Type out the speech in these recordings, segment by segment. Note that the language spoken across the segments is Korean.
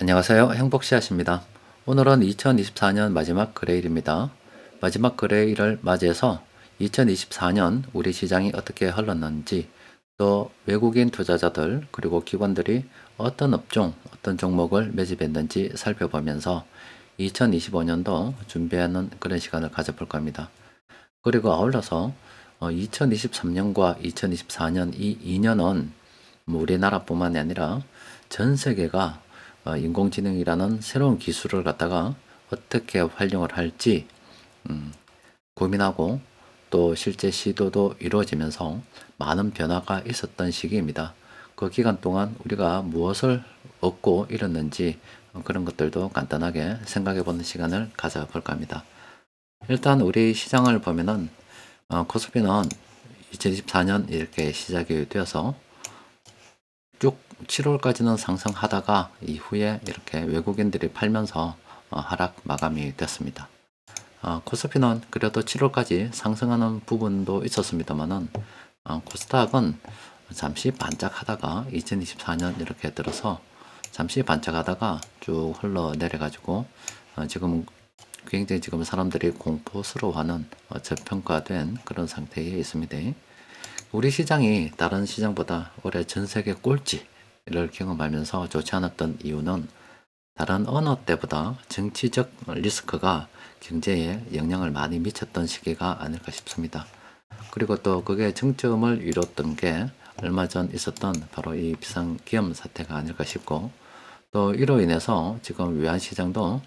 안녕하세요. 행복씨앗입니다. 오늘은 2024년 마지막 거래일입니다. 마지막 거래일을 맞이해서 2024년 우리 시장이 어떻게 흘렀는지 또 외국인 투자자들 그리고 기관들이 어떤 업종, 어떤 종목을 매집했는지 살펴보면서 2025년도 준비하는 그런 시간을 가져볼 겁니다. 그리고 아울러서 2023년과 2024년 이 2년은 뭐 우리나라뿐만이 아니라 전 세계가 어, 인공지능이라는 새로운 기술을 갖다가 어떻게 활용을 할지 음, 고민하고 또 실제 시도도 이루어지면서 많은 변화가 있었던 시기입니다. 그 기간 동안 우리가 무엇을 얻고 잃었는지 어, 그런 것들도 간단하게 생각해 보는 시간을 가져볼까 합니다. 일단 우리 시장을 보면은 어, 코스피는 2024년 이렇게 시작이 되어서 쭉 7월까지는 상승하다가 이후에 이렇게 외국인들이 팔면서 어, 하락 마감이 됐습니다. 어, 코스피는 그래도 7월까지 상승하는 부분도 있었습니다만은 어, 코스닥은 잠시 반짝하다가 2024년 이렇게 들어서 잠시 반짝하다가 쭉 흘러 내려가지고 어, 지금 굉장히 지금 사람들이 공포스러워하는 어, 저평가된 그런 상태에 있습니다. 우리 시장이 다른 시장보다 올해 전 세계 꼴찌를 경험하면서 좋지 않았던 이유는 다른 어느 때보다 정치적 리스크가 경제에 영향을 많이 미쳤던 시기가 아닐까 싶습니다. 그리고 또 그게 정점을 이뤘던 게 얼마 전 있었던 바로 이 비상기업 사태가 아닐까 싶고 또 이로 인해서 지금 외환시장도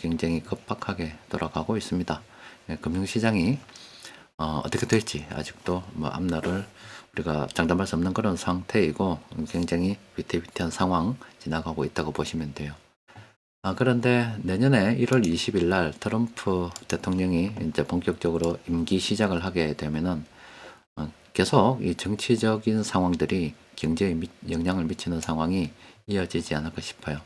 굉장히 급박하게 돌아가고 있습니다. 예, 금융시장이 어, 어떻게 될지 아직도 뭐 앞날을 우리가 장담할 수 없는 그런 상태이고 굉장히 위태위태한 상황 지나가고 있다고 보시면 돼요. 아, 그런데 내년에 1월 20일 날 트럼프 대통령이 이제 본격적으로 임기 시작을 하게 되면은 어, 계속 이 정치적인 상황들이 경제에 미, 영향을 미치는 상황이 이어지지 않을까 싶어요.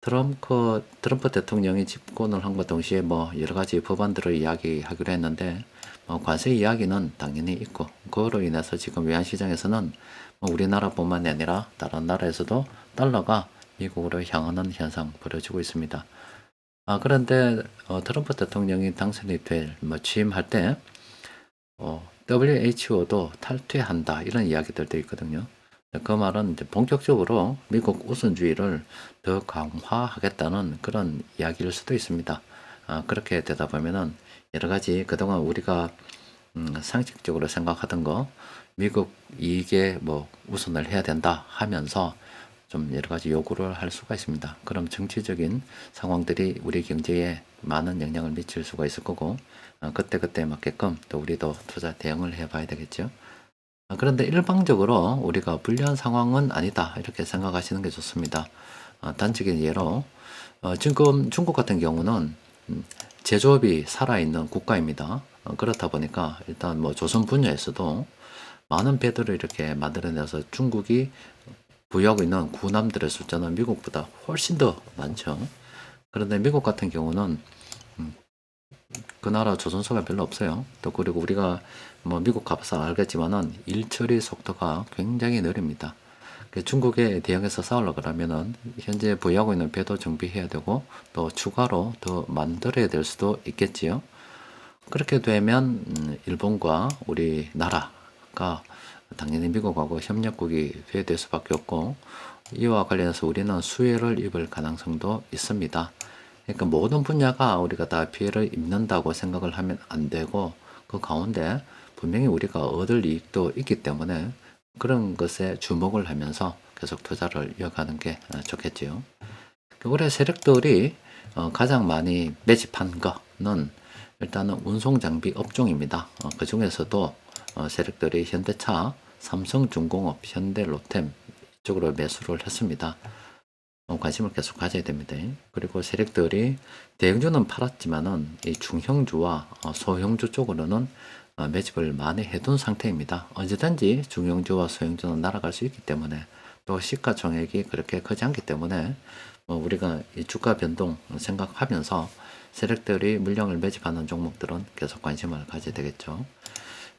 트럼프, 트럼프 대통령이 집권을 한과 동시에 뭐 여러 가지 법안들을 이야기하기로 했는데 뭐 관세 이야기는 당연히 있고 그로 인해서 지금 외환시장에서는 뭐 우리나라뿐만이 아니라 다른 나라에서도 달러가 미국으로 향하는 현상 벌어지고 있습니다. 아, 그런데 어, 트럼프 대통령이 당선이 될, 뭐 취임할 때 어, WHO도 탈퇴한다 이런 이야기들도 있거든요. 그 말은 이제 본격적으로 미국 우선주의를 더 강화하겠다는 그런 이야기일 수도 있습니다. 아, 그렇게 되다 보면은 여러 가지 그동안 우리가 음, 상식적으로 생각하던 거 미국 이익에 뭐 우선을 해야 된다 하면서 좀 여러 가지 요구를 할 수가 있습니다. 그럼 정치적인 상황들이 우리 경제에 많은 영향을 미칠 수가 있을 거고 어, 그때그때 맞게끔 또 우리도 투자 대응을 해봐야 되겠죠. 아, 그런데 일방적으로 우리가 불리한 상황은 아니다 이렇게 생각하시는 게 좋습니다. 어, 단적인 예로 어, 지금 중국 같은 경우는 음, 제조업이 살아있는 국가입니다. 어, 그렇다 보니까 일단 뭐 조선 분야에서도 많은 배들을 이렇게 만들어내서 중국이 부여하고 있는 군함들의 숫자는 미국보다 훨씬 더 많죠. 그런데 미국 같은 경우는 그 나라 조선소가 별로 없어요. 또 그리고 우리가 뭐 미국 가봐서 알겠지만은 일처리 속도가 굉장히 느립니다. 그 중국에 대응해서 싸우려 그러면은 현재 보유하고 있는 배도 정비해야 되고 또 추가로 더 만들어야 될 수도 있겠지요. 그렇게 되면 음, 일본과 우리나라가 당연히 미국하고 협력국이 될 수밖에 없고 이와 관련해서 우리는 수혜를 입을 가능성도 있습니다. 그러니까 모든 분야가 우리가 다 피해를 입는다고 생각을 하면 안 되고 그 가운데 분명히 우리가 얻을 이익도 있기 때문에 그런 것에 주목을 하면서 계속 투자를 이어가는 게 좋겠지요. 올해 세력들이 어, 가장 많이 매집한 거는 일단은 운송 장비 업종입니다. 어, 그 중에서도 어, 세력들이 현대차, 삼성중공업, 현대로템 이쪽으로 매수를 했습니다. 어, 관심을 계속 가져야 됩니다. 그리고 세력들이 대형주는 팔았지만은 이 중형주와 어, 소형주 쪽으로는 어, 매집을 많이 해둔 상태입니다. 언제든지 중형주와 소형주는 날아갈 수 있기 때문에 또 시가총액이 그렇게 크지 않기 때문에 우리가 이 주가 변동 생각하면서 세력들이 물량을 매집하는 종목들은 계속 관심을 가져야 되겠죠.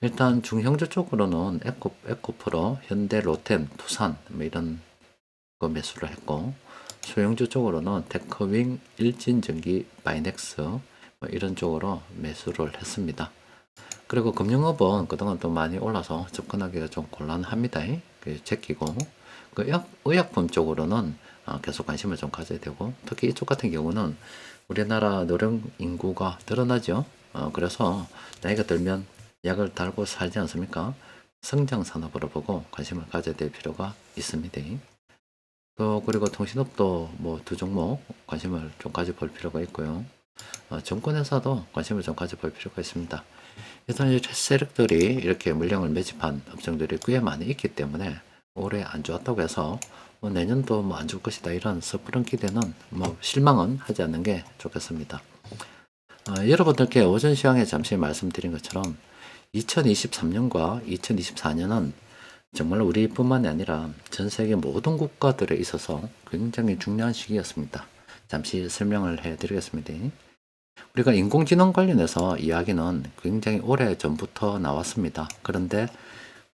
일단 중형주 쪽으로는 에코, 에코프로, 현대, 로템, 두산 뭐 이런 거 매수를 했고 소형주 쪽으로는 테크윙, 일진전기, 바이넥스 뭐 이런 쪽으로 매수를 했습니다. 그리고 금융업은 그동안 또 많이 올라서 접근하기가 좀 곤란합니다. 그 제끼고 그 의약, 의약품 쪽으로는 어, 계속 관심을 좀 가져야 되고 특히 이쪽 같은 경우는 우리나라 노령 인구가 늘어나죠. 어, 그래서 나이가 들면 약을 달고 살지 않습니까? 성장 산업으로 보고 관심을 가져야 될 필요가 있습니다. 또 그리고 통신업도 뭐 두 종목 관심을 좀 가져볼 필요가 있고요. 어, 정권회사도 관심을 좀 가져볼 필요가 있습니다. 일단 이 세력들이 이렇게 물량을 매집한 업종들이 꽤 많이 있기 때문에 올해 안 좋았다고 해서 뭐 내년도 뭐 안 좋을 것이다 이런 섣부른 기대는 뭐 실망은 하지 않는 게 좋겠습니다. 어, 여러분들께 오전 시황에 잠시 말씀드린 것처럼 2023년과 2024년은 정말 우리뿐만이 아니라 전 세계 모든 국가들에 있어서 굉장히 중요한 시기였습니다. 잠시 설명을 해드리겠습니다. 우리가 인공지능 관련해서 이야기는 굉장히 오래 전부터 나왔습니다. 그런데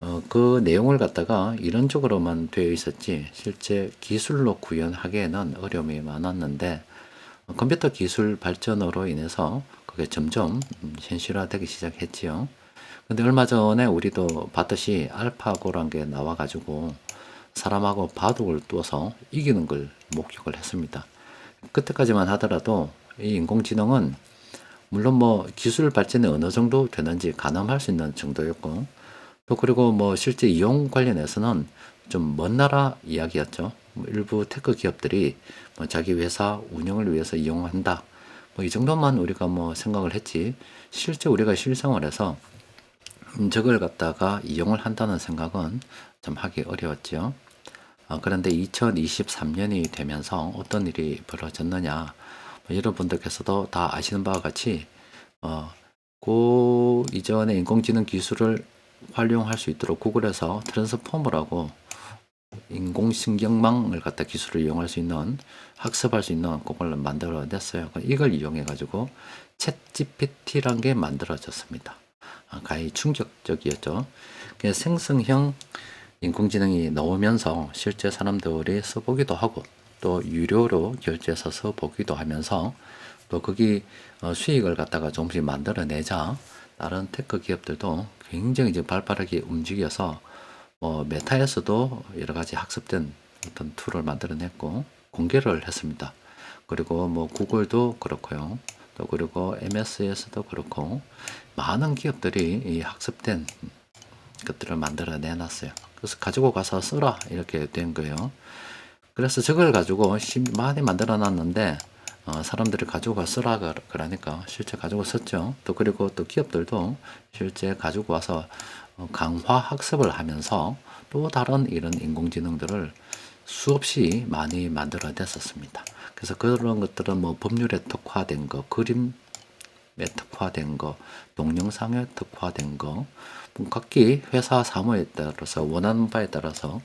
어, 그 내용을 갖다가 이론적으로만 되어 있었지 실제 기술로 구현하기에는 어려움이 많았는데 어, 컴퓨터 기술 발전으로 인해서 그게 점점 음, 현실화되기 시작했지요. 근데 얼마 전에 우리도 봤듯이 알파고란 게 나와가지고 사람하고 바둑을 둬서 이기는 걸 목격을 했습니다. 그때까지만 하더라도 이 인공지능은 물론 뭐 기술 발전이 어느 정도 되는지 가늠할 수 있는 정도였고 또 그리고 뭐 실제 이용 관련해서는 좀 먼 나라 이야기였죠. 뭐 일부 테크 기업들이 뭐 자기 회사 운영을 위해서 이용한다. 뭐 이 정도만 우리가 뭐 생각을 했지 실제 우리가 실생활에서 음, 저걸 갖다가 이용을 한다는 생각은 좀 하기 어려웠죠. 어, 그런데 2023년이 되면서 어떤 일이 벌어졌느냐. 뭐 여러분들께서도 다 아시는 바와 같이, 어, 그 이전에 인공지능 기술을 활용할 수 있도록 구글에서 트랜스포머라고 인공신경망을 갖다 기술을 이용할 수 있는 학습할 수 있는 그걸 만들어냈어요. 이걸 이용해 가지고 챗 GPT란 게 만들어졌습니다. 가히 충격적이었죠. 생성형 인공지능이 나오면서 실제 사람들이 써보기도 하고 또 유료로 결제해서 써보기도 하면서 또 거기 어, 수익을 갖다가 조금씩 만들어내자 다른 테크 기업들도 굉장히 이제 발빠르게 움직여서 뭐 메타에서도 여러 가지 학습된 어떤 툴을 만들어냈고 공개를 했습니다. 그리고 뭐 구글도 그렇고요. 또 그리고 MS에서도 그렇고 많은 기업들이 이 학습된 것들을 만들어 내놨어요. 그래서 가지고 가서 써라 이렇게 된 거예요. 그래서 저걸 가지고 많이 만들어 놨는데 어, 사람들이 가지고 가 쓰라 그러니까 실제 가지고 썼죠. 또 그리고 또 기업들도 실제 가지고 와서 어, 강화 학습을 하면서 또 다른 이런 인공지능들을 수없이 많이 만들어 냈었습니다. 그래서 그런 것들은 뭐 법률에 특화된 거, 그림에 특화된 거, 동영상에 특화된 거, 뭐 각기 회사 사무에 따라서 원하는 바에 따라서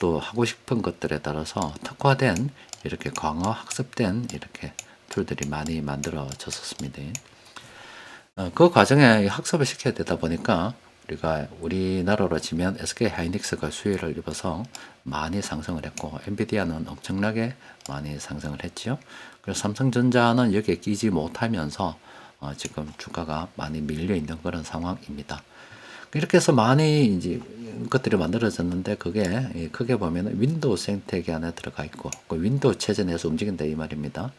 또 하고 싶은 것들에 따라서 특화된 이렇게 강화 학습된 이렇게 툴들이 많이 만들어졌었습니다. 어, 그 과정에 학습을 시켜야 되다 보니까 우리가 우리나라로 치면 SK 하이닉스가 수혜를 입어서 많이 상승을 했고 엔비디아는 엄청나게 많이 상승을 했죠. 그래서 삼성전자는 여기에 끼지 못하면서 어, 지금 주가가 많이 밀려 있는 그런 상황입니다. 이렇게 해서 많이 이제 것들이 만들어졌는데 그게 크게 보면 윈도우 생태계 안에 들어가 있고 그 윈도우 체제 내에서 움직인다 이 말입니다.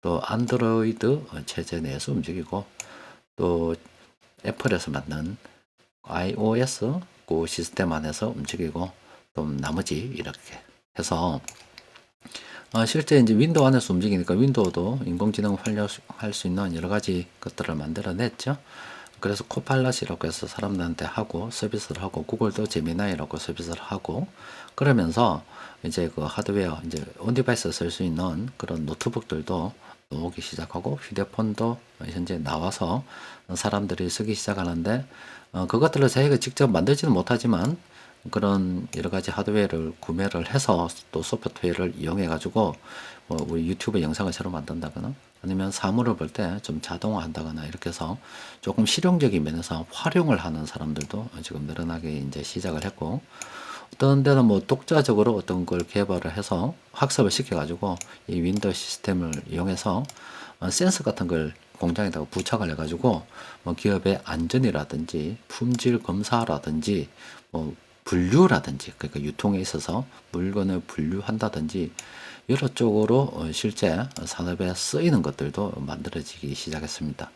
또 안드로이드 체제 내에서 움직이고 또 애플에서 만든 iOS 그 시스템 안에서 움직이고 또 나머지 이렇게 해서 어, 실제 이제 윈도우 안에서 움직이니까 윈도우도 인공지능을 활용할 수 있는 여러 가지 것들을 만들어냈죠. 그래서 코팔럿이라고 해서 사람들한테 하고 서비스를 하고 구글도 제미나이라고 서비스를 하고 그러면서 이제 그 하드웨어 이제 온디바이스 쓸 수 있는 그런 노트북들도 나오기 시작하고 휴대폰도 현재 나와서 사람들이 쓰기 시작하는데 어, 그것들을 저희가 직접 만들지는 못하지만 그런 여러 가지 하드웨어를 구매를 해서 또 소프트웨어를 이용해 가지고 뭐 우리 유튜브 영상을 새로 만든다거나 아니면 사물을 볼 때 좀 자동화 한다거나 이렇게 해서 조금 실용적인 면에서 활용을 하는 사람들도 지금 늘어나게 이제 시작을 했고 어떤 데는 뭐 독자적으로 어떤 걸 개발을 해서 학습을 시켜 가지고 이 윈도우 시스템을 이용해서 어, 센서 같은 걸 공장에다가 부착을 해가지고 뭐 기업의 안전이라든지 품질 검사라든지 뭐 분류라든지 그러니까 유통에 있어서 물건을 분류한다든지 여러 쪽으로 어, 실제 산업에 쓰이는 것들도 만들어지기 시작했습니다.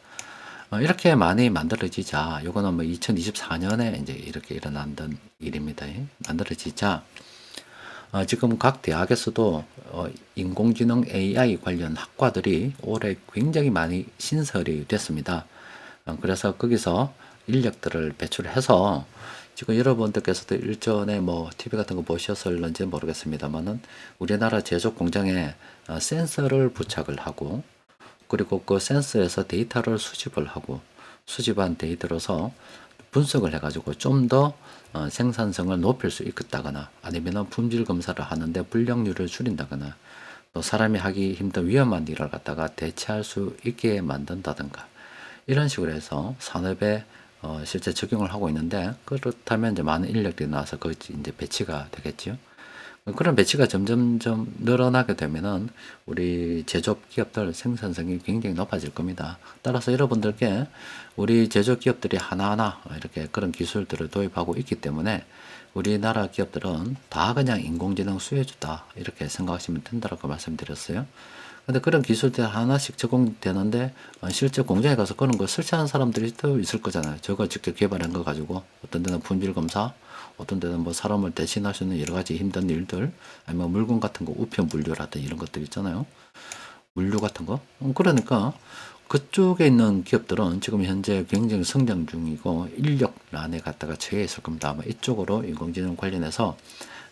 어, 이렇게 많이 만들어지자, 요거는 뭐 2024년에 이제 이렇게 일어났던 일입니다. 만들어지자, 어, 지금 각 대학에서도 어, 인공지능 AI 관련 학과들이 올해 굉장히 많이 신설이 됐습니다. 어, 그래서 거기서 인력들을 배출해서 지금 여러분들께서도 일전에 뭐 TV 같은 거 보셨을런지 모르겠습니다만은 우리나라 제조 공장에 어, 센서를 부착을 하고 그리고 그 센서에서 데이터를 수집을 하고 수집한 데이터로서 분석을 해가지고 좀더 어, 생산성을 높일 수 있겠다거나 아니면 품질 검사를 하는데 불량률을 줄인다거나 또 사람이 하기 힘든 위험한 일을 갖다가 대체할 수 있게 만든다든가 이런 식으로 해서 산업에 어, 실제 적용을 하고 있는데 그렇다면 이제 많은 인력들이 나와서 그 이제 배치가 되겠죠. 그런 배치가 점점점 늘어나게 되면은 우리 제조업 기업들 생산성이 굉장히 높아질 겁니다. 따라서 여러분들께 우리 제조업 기업들이 하나하나 이렇게 그런 기술들을 도입하고 있기 때문에 우리나라 기업들은 다 그냥 인공지능 수혜주다 이렇게 생각하시면 된다고 말씀드렸어요. 근데 그런 기술들 하나씩 적용되는데 어, 실제 공장에 가서 그런 거 설치하는 사람들이 또 있을 거잖아요. 저거 직접 개발한 거 가지고 어떤 데는 품질 검사, 어떤 데는 뭐 사람을 대신할 수 있는 여러 가지 힘든 일들, 아니면 물건 같은 거 우편 분류라든 이런 것들 있잖아요. 물류 같은 거. 음, 그러니까 그쪽에 있는 기업들은 지금 현재 굉장히 성장 중이고 인력난에 갖다가 처해 있을 겁니다. 아마 이쪽으로 인공지능 관련해서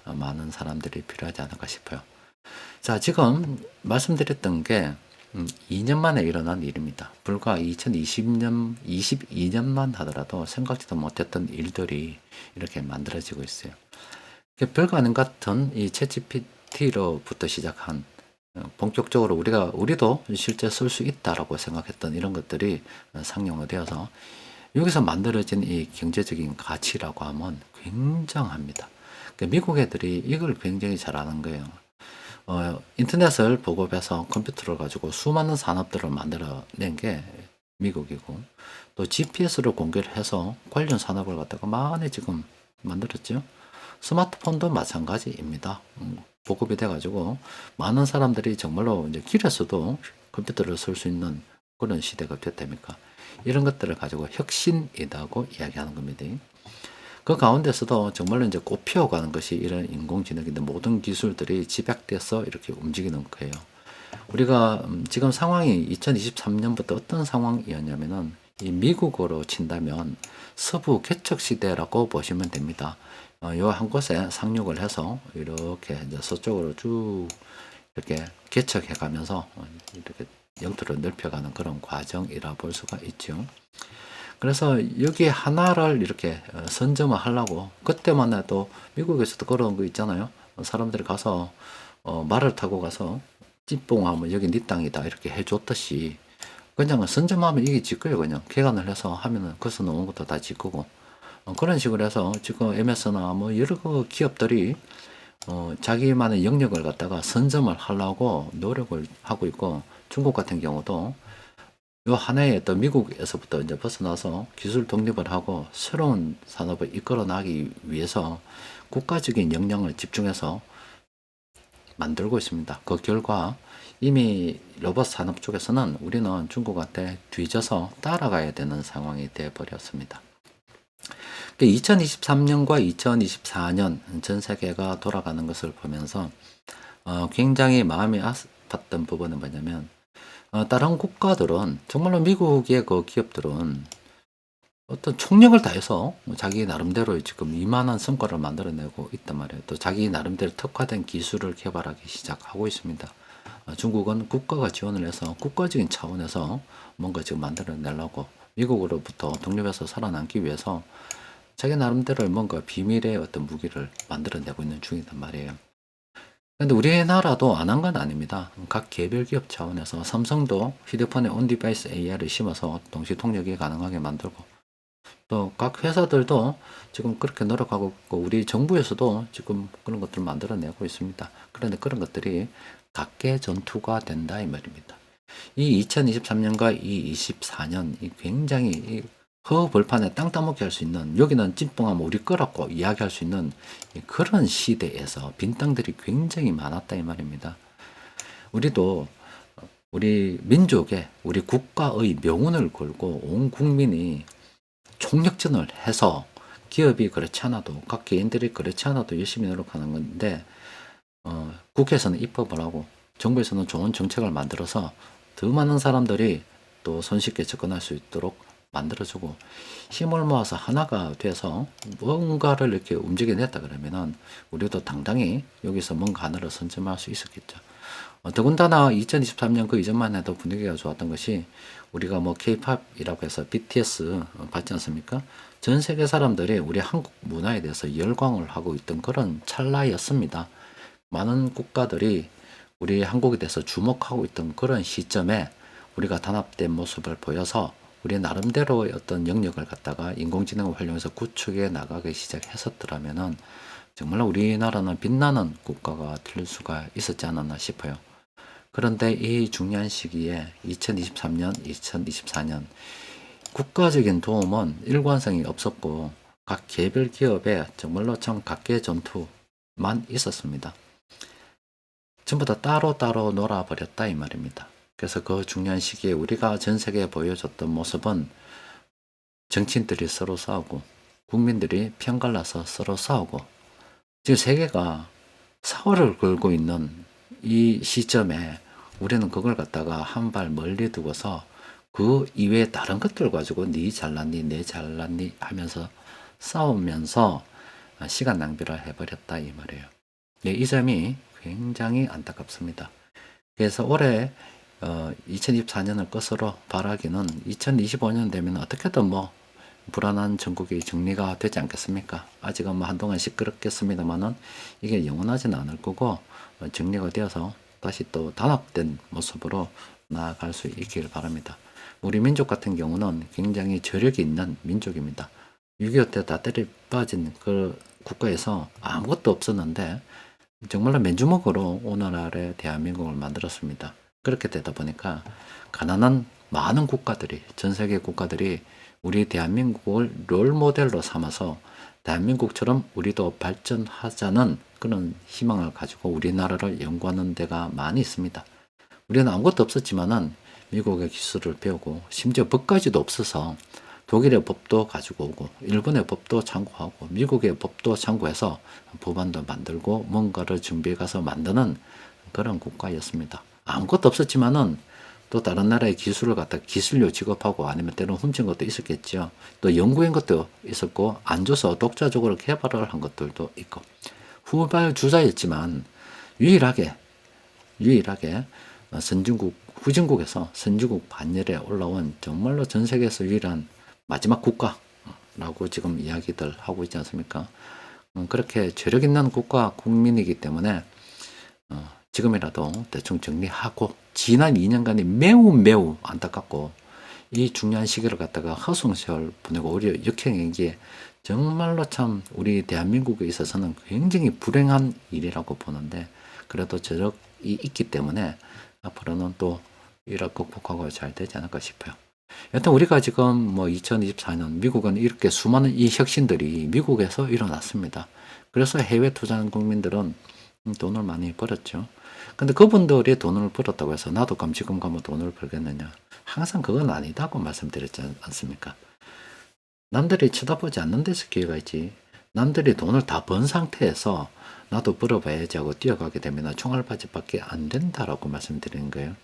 어, 많은 사람들이 필요하지 않을까 싶어요. 자, 지금 말씀드렸던 게 2년 만에 일어난 일입니다. 불과 2020년, 22년만 하더라도 생각지도 못했던 일들이 이렇게 만들어지고 있어요. 별거 아닌 같은 이 챗GPT로부터 시작한 어, 본격적으로 우리가 우리도 실제 쓸 수 있다라고 생각했던 이런 것들이 상용화 되어서 여기서 만들어진 이 경제적인 가치라고 하면 굉장합니다. 그러니까 미국 애들이 이걸 굉장히 잘하는 거예요. 어, 인터넷을 보급해서 컴퓨터를 가지고 수많은 산업들을 만들어낸 게 미국이고 또 GPS를 공개를 해서 관련 산업을 갖다가 많이 지금 만들었죠. 스마트폰도 마찬가지입니다. 음, 보급이 돼가지고 많은 사람들이 정말로 이제 길에서도 컴퓨터를 쓸 수 있는 그런 시대가 됐다니까 이런 것들을 가지고 혁신이라고 이야기하는 겁니다. 그 가운데서도 정말로 이제 꽃피워가는 것이 이런 인공지능인데 모든 기술들이 집약돼서 이렇게 움직이는 거예요. 우리가 음, 지금 상황이 2023년부터 어떤 상황이었냐면은 이 미국으로 친다면 서부 개척 시대라고 보시면 됩니다. 어, 요한 곳에 상륙을 해서 이렇게 이제 서쪽으로 쭉 이렇게 개척해 가면서 어, 이렇게 영토를 넓혀가는 그런 과정이라 볼 수가 있죠. 그래서 여기 하나를 이렇게 어, 선점을 하려고 그때만 해도 미국에서도 그런 거 있잖아요. 사람들이 가서 어, 말을 타고 가서 찐뽕하면 여기 네 땅이다 이렇게 해줬듯이 그냥 선점하면 이게 지 거예요 그냥 개간을 해서 하면은 거기서 놓은 것도 다지 거고 어, 그런 식으로 해서 지금 MS나 뭐 여러 그 기업들이 어, 자기만의 영역을 갖다가 선점을 하려고 노력을 하고 있고 중국 같은 경우도 요 하나의 또 미국에서부터 이제 벗어나서 기술 독립을 하고 새로운 산업을 이끌어 나기 위해서 국가적인 역량을 집중해서 만들고 있습니다. 그 결과 이미 로봇 산업 쪽에서는 우리는 중국한테 뒤져서 따라가야 되는 상황이 되어 버렸습니다. 2023년과 2024년 전 세계가 돌아가는 것을 보면서 어, 굉장히 마음이 아팠던 부분은 뭐냐면 어, 다른 국가들은 정말로 미국의 그 기업들은 어떤 총력을 다해서 자기 나름대로 지금 이만한 성과를 만들어내고 있단 말이에요. 또 자기 나름대로 특화된 기술을 개발하기 시작하고 있습니다. 어, 중국은 국가가 지원을 해서 국가적인 차원에서 뭔가 지금 만들어내려고 미국으로부터 독립해서 살아남기 위해서 자기 나름대로 뭔가 비밀의 어떤 무기를 만들어내고 있는 중이단 말이에요. 근데 우리나라도 안 한 건 아닙니다. 각 개별 기업 차원에서 삼성도 휴대폰에 온디바이스 AI를 심어서 동시 통역이 가능하게 만들고 또 각 회사들도 지금 그렇게 노력하고 있고 우리 정부에서도 지금 그런 것들을 만들어내고 있습니다. 그런데 그런 것들이 각계 전투가 된다 이 말입니다. 이 2023년과 이 24년 이 굉장히 이 허벌판에 땅 따먹게 할수 있는 여기는 찐뽕하면 우리 거라고 이야기할 수 있는 이 그런 시대에서 빈 땅들이 굉장히 많았다 이 말입니다. 우리도 우리 민족의 우리 국가의 명운을 걸고 온 국민이 총력전을 해서 기업이 그렇지 않아도 각 개인들이 그렇지 않아도 열심히 노력하는 건데 어, 국회에서는 입법을 하고 정부에서는 좋은 정책을 만들어서 더 많은 사람들이 또 손쉽게 접근할 수 있도록 만들어주고 힘을 모아서 하나가 돼서 뭔가를 이렇게 움직여냈다 그러면은 우리도 당당히 여기서 뭔가 하나를 선점할 수 있었겠죠. 어, 더군다나 2023년 그 이전만 해도 분위기가 좋았던 것이 우리가 뭐 K-팝이라고 해서 BTS 봤지 않습니까? 전 세계 사람들이 우리 한국 문화에 대해서 열광을 하고 있던 그런 찰나였습니다. 많은 국가들이 우리 한국에 대해서 주목하고 있던 그런 시점에 우리가 단합된 모습을 보여서 우리 나름대로의 어떤 영역을 갖다가 인공지능을 활용해서 구축해 나가기 시작했었더라면은 정말 우리나라는 빛나는 국가가 될 수가 있었지 않았나 싶어요. 그런데 이 중요한 시기에 2023년, 2024년 국가적인 도움은 일관성이 없었고 각 개별 기업에 정말로 참 각계 전투만 있었습니다. 전부 다 따로따로 놀아버렸다 이 말입니다. 그래서 그 중요한 시기에 우리가 전 세계에 보여줬던 모습은 정치인들이 서로 싸우고 국민들이 편갈라서 서로 싸우고 지금 세계가 사활을 걸고 있는 이 시점에 우리는 그걸 갖다가 한 발 멀리 두고서 그 이외에 다른 것들 가지고 네 잘났니 내 잘났니 하면서 싸우면서 시간 낭비를 해버렸다 이 말이에요. 네, 이 점이 굉장히 안타깝습니다. 그래서 올해 어, 2024년을 끝으로 바라기는 2025년 되면 어떻게든 뭐 불안한 전국이 정리가 되지 않겠습니까? 아직은 뭐 한동안 시끄럽겠습니다만은 이게 영원하지는 않을 거고 어, 정리가 되어서 다시 또 단합된 모습으로 나아갈 수 있기를 바랍니다. 우리 민족 같은 경우는 굉장히 저력이 있는 민족입니다. 6.25 때 다 때려 빠진 그 국가에서 아무것도 없었는데 정말로 맨주먹으로 오늘날의 대한민국을 만들었습니다. 그렇게 되다 보니까 가난한 많은 국가들이 전 세계 국가들이 우리 대한민국을 롤 모델로 삼아서 대한민국처럼 우리도 발전하자는 그런 희망을 가지고 우리나라를 연구하는 데가 많이 있습니다. 우리는 아무것도 없었지만은 미국의 기술을 배우고 심지어 법까지도 없어서 독일의 법도 가지고 오고 일본의 법도 참고하고 미국의 법도 참고해서 법안도 만들고 뭔가를 준비해 가서 만드는 그런 국가였습니다. 아무것도 없었지만은 또 다른 나라의 기술을 갖다 기술료 지급하고 아니면 때로는 훔친 것도 있었겠죠. 또 연구한 것도 있었고 안 줘서 독자적으로 개발을 한 것들도 있고 후발 주자였지만 유일하게 유일하게 선진국 후진국에서 선진국 반열에 올라온 정말로 전 세계에서 유일한 마지막 국가라고 지금 이야기들 하고 있지 않습니까? 음, 그렇게 죄력 있는 국가 국민이기 때문에 어, 지금이라도 대충 정리하고 지난 2년간이 매우 매우 안타깝고 이 중요한 시기를 갖다가 허송세월 보내고 오히려 역행에게 정말로 참 우리 대한민국에 있어서는 굉장히 불행한 일이라고 보는데 그래도 저력이 있기 때문에 앞으로는 또 이를 극복하고 잘 되지 않을까 싶어요. 여튼 우리가 지금 뭐 2024년 미국은 이렇게 수많은 이 혁신들이 미국에서 일어났습니다. 그래서 해외 투자하는 국민들은 돈을 많이 벌었죠. 근데 그분들이 돈을 벌었다고 해서 나도 감지금 가면 돈을 벌겠느냐? 항상 그건 아니다고 말씀드렸지 않습니까? 남들이 쳐다보지 않는 데서 기회가 있지. 남들이 돈을 다 번 상태에서 나도 벌어봐야지 하고 뛰어가게 되면 총알바지밖에 안 된다라고 말씀드리는 거예요.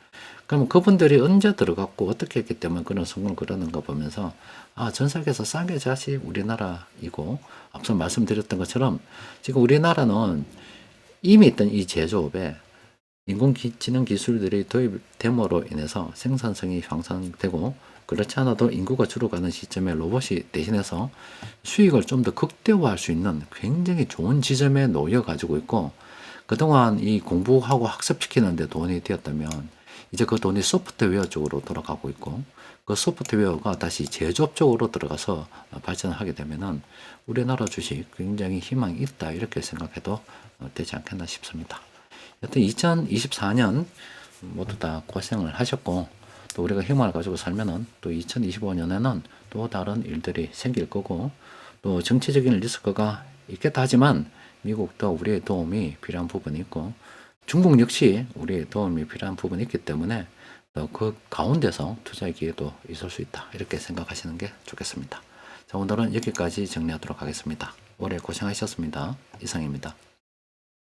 그러면 그분들이 언제 들어갔고 어떻게 했기 때문에 그런 성공을 그러는 거 보면서 아, 전 세계에서 싼게 자시 우리나라이고 앞서 말씀드렸던 것처럼 지금 우리나라는 이미 있던 이 제조업에 인공지능 기술들이 도입됨으로 인해서 생산성이 향상되고 그렇지 않아도 인구가 줄어가는 시점에 로봇이 대신해서 수익을 좀 더 극대화할 수 있는 굉장히 좋은 지점에 놓여 가지고 있고 그동안 이 공부하고 학습시키는데 돈이 되었다면 이제 그 돈이 소프트웨어 쪽으로 돌아가고 있고 그 소프트웨어가 다시 제조업 쪽으로 들어가서 어, 발전하게 되면은 우리나라 주식 굉장히 희망이 있다 이렇게 생각해도 어, 되지 않겠나 싶습니다. 여튼 2024년 모두 다 고생을 하셨고 또 우리가 희망을 가지고 살면은 또 2025년에는 또 다른 일들이 생길 거고 또 정치적인 리스크가 있겠다 하지만 미국도 우리의 도움이 필요한 부분이 있고 중국 역시 우리의 도움이 필요한 부분이 있기 때문에 또그 가운데서 투자의 기회도 있을 수 있다 이렇게 생각하시는 게 좋겠습니다. 자 오늘은 여기까지 정리하도록 하겠습니다. 올해 고생하셨습니다. 이상입니다.